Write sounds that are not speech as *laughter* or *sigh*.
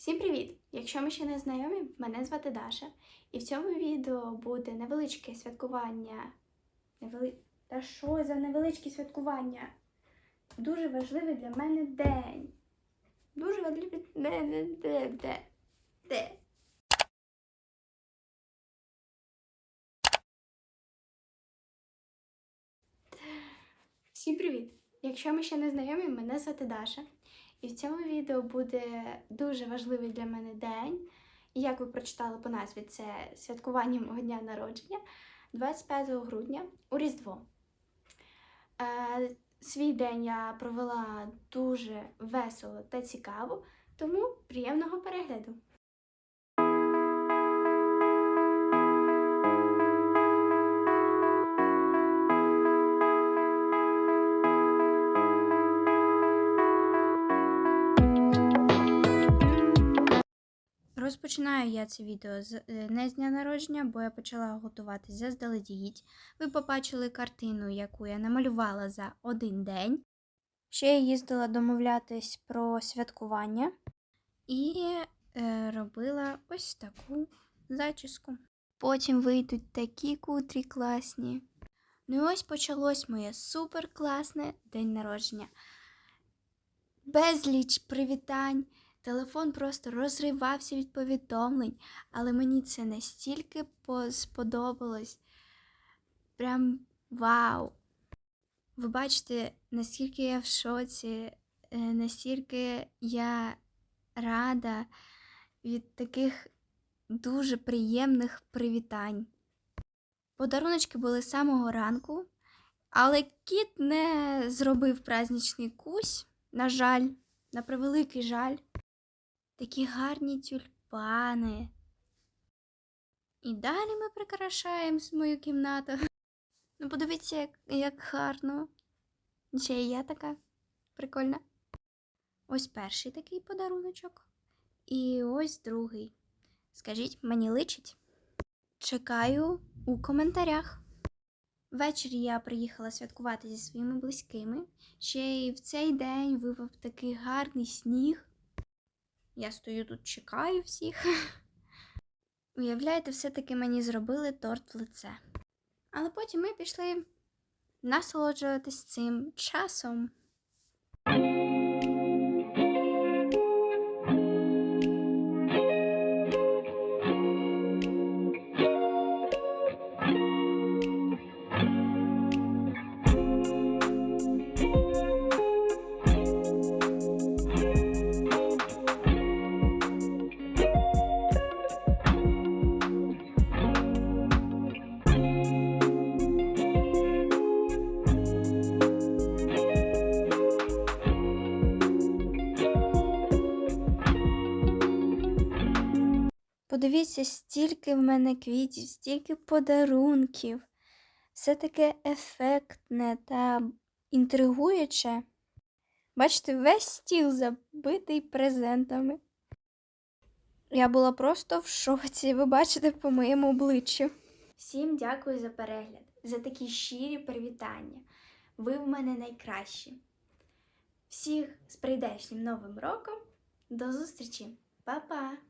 Всім привіт! Якщо ми ще не знайомі, мене звати Даша, і в цьому відео буде невеличке святкування. Невели... Та що за невеличке святкування? Дуже важливий для мене день. Дуже важливий де, де, де, де. Всім привіт! Якщо ми ще не знайомі, мене звати Даша. І в цьому відео буде дуже важливий для мене день. І як ви прочитали по назві, це святкування мого дня народження 25 грудня у Різдво. Е, свій день я провела дуже весело та цікаво, тому приємного перегляду! Розпочинаю я це відео е, не з дня народження, бо я почала готуватись заздалегідь. Ви побачили картину, яку я намалювала за один день. Ще я їздила домовлятись про святкування і е, робила ось таку зачіску. Потім вийдуть такі кутрі класні. Ну і ось почалось моє супер класне день народження. Безліч привітань. Телефон просто розривався від повідомлень, але мені це настільки сподобалось. Прям вау! Ви бачите, наскільки я в шоці, е, настільки я рада від таких дуже приємних привітань. Подаруночки були з самого ранку, але кіт не зробив праздничний кусь, на жаль, на превеликий жаль. Такі гарні тюльпани. І далі ми прикрашаємо мою кімнату. *laughs* Ну, подивіться, як, як гарно. Ще й я така прикольна. Ось перший такий подаруночок. І ось другий. Скажіть, мені личить? Чекаю у коментарях. Ввечері я приїхала святкувати зі своїми близькими. Ще й в цей день випав такий гарний сніг. Я стою тут, чекаю всіх. *laughs* Уявляєте, все-таки мені зробили торт в лице. Але потім ми пішли насолоджуватись цим часом. Подивіться, стільки в мене квітів, стільки подарунків. Все таке ефектне та інтригуюче. Бачите, весь стіл забитий презентами. Я була просто в шоці, ви бачите по моєму обличчю. Всім дякую за перегляд, за такі щирі привітання. Ви в мене найкращі. Всіх з прийдешнім новим роком. До зустрічі! Па-па!